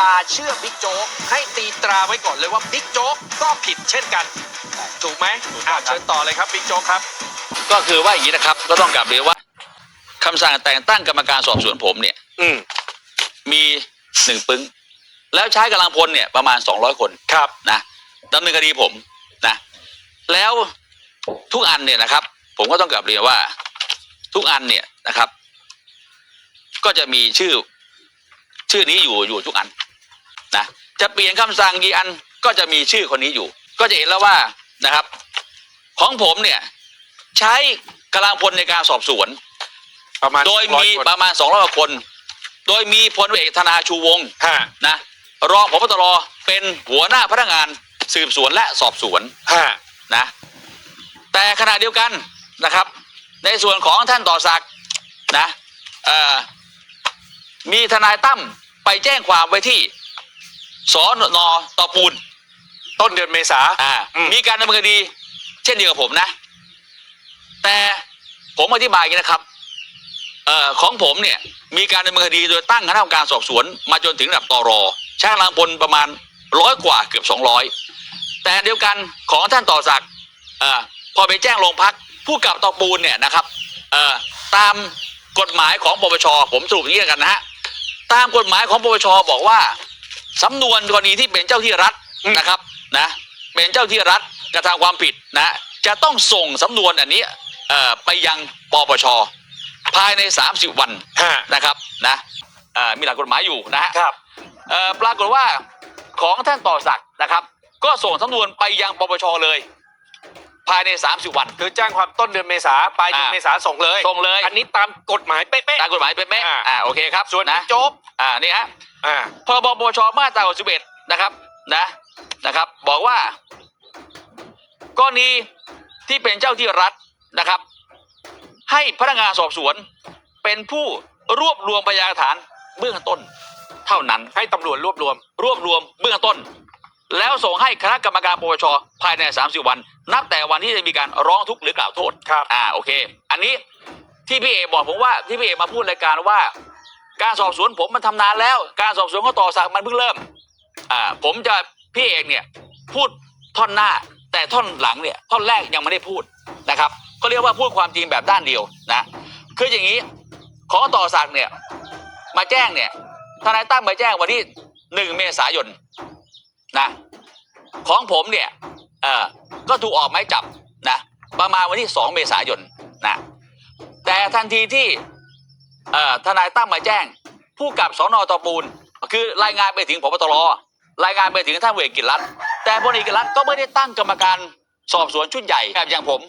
อย่าเชื่อบิ๊กโจ๊กให้ตีตราไว้ก่อนเลยว่าบิ๊กโจ๊กก็ผิดเช่นกัน ถูกไหมอ่าเชิญต่อเลยครับบิ๊กโจ๊กครับ ก็คือว่าอย่างนี้นะครับ ก็ต้องกลับเรียนว่าคำสั่งแต่งตั้งกรรมการสอบสวนผมเนี่ย อืมมีหนึ่งปึ้ง แล้วใช้กำลังพลเนี่ยประมาณ 200 คนครับนะดำเนินคดีผมนะแล้วทุกอันเนี่ยนะครับ ผมก็ต้องกลับเรียนว่า ทุกอันเนี่ยนะครับ ก็จะมีชื่อ ชื่อนี้อยู่อยู่ทุกอัน นะจะเปลี่ยนคำสั่งกี่อันก็จะมีชื่อคนนี้อยู่ ก็จะเห็นแล้วว่านะครับ ของผมเนี่ยใช้กำลังพลในการสอบสวน ประมาณโดยมี100คนประมาณ200กว่าคน โดยมีพลเอกธนาชูวงศ์ฮะนะรองพบตรเป็นหัวหน้าพนักงานสืบสวนและสอบสวนฮะนะแต่ขณะเดียวกันนะครับ ในส่วนของท่านต่อศักดิ์นะเอ่อมีทนายตั้มไปแจ้งความไว้ที่ สอนนตอปูน ต้นเดือนเมษาอ่า อืม มีการดำเนินคดี เช่นเดียวกับผมนะ แต่ผมอธิบายอย่างนี้นะครับเอ่อของผมเนี่ย มีการดำเนินคดีโดยตั้งคณะกรรมการสอบสวน มาจนถึงระดับตรใช้กำลังพลประมาณร้อยกว่าเกือบสองร้อยแต่เดียวกันของท่านต่อศักดิ์เอ่อพอไปแจ้งโรงพักผู้กับตอปูนเนี่ยนะครับเอ่อตามกฎหมายของปปชผมสรุปอย่างนี้แล้วกันนะฮะ ตามกฎหมายของปปชบอกว่า สำนวนกรณีที่เป็นเจ้าที่รัฐอืมนะครับนะเป็นเจ้าที่รัฐกระทำความผิดนะจะต้องส่งสำนวนอันนี้เอ่อไปยังปปชภายใน 30 วันฮะนะครับนะเอ่อมีหลักกฎหมายอยู่นะฮะครับเอ่อปรากฏว่าของท่านต่อศักดิ์นะครับ ก็ส่งสำนวนไปยังปปชเลย ภายใน 30 วัน คือแจ้งความต้นเดือนเมษาปลายเดือนอ่า เมษาส่งเลย ส่งเลยอันนี้ตามกฎหมายเป๊ะ ตามกฎหมายเป็นไหมอ่า อ่าโอเคครับๆส่วนนะบิ๊กโจ๊กอ่านี่ฮะ อ่า พรบปปชมาตรา61นะครับนะนะครับ บอกว่ากรณีที่เป็นเจ้าที่รัฐนะครับ ให้พนักงานสอบสวนเป็นผู้รวบรวมพยานหลักฐานเบื้องต้น เท่านั้นให้ตำรวจรวบรวม รวบรวมเบื้องต้น แล้วส่งให้คณะกรรมการปปชภายใน 30 วัน นับแต่วันที่จะมีการร้องทุกข์หรือกล่าวโทษครับ อ่าโอเค อันนี้ที่พี่เอกบอกผมว่าที่พี่เอกมาพูดรายการว่า การสอบสวนผมมันทำนานแล้ว การสอบสวนเขาต่อสักดิ์มันเพิ่งเริ่มอ่าผมจะพี่เอกเนี่ยพูดท่อนหน้า แต่ท่อนหลังเนี่ยท่อนแรกยังไม่ได้พูดนะครับก็เรียกว่าพูดความจริงแบบด้านเดียวนะคืออย่างนี้ของต่อสักดิ์เนี่ยมาแจ้งเนี่ยทนายตั้มมาแจ้งวันที่หนึ่งเมษายน นะของผมเนี่ยเอ่อก็ถูกออกหมายจับนะประมาณวันที่สองเมษายนนะแต่ทันทีที่เอ่อทนายตั้มมาแจ้ง ผู้กับสอนอตอปูน คือรายงานไปถึงพบตรรายงานไปถึงท่านเวกิจรัตแต่พลเอกกิจรัตก็ไม่ได้ตั้งกรรมการสอบสวนชุดใหญ่แบบอย่างผม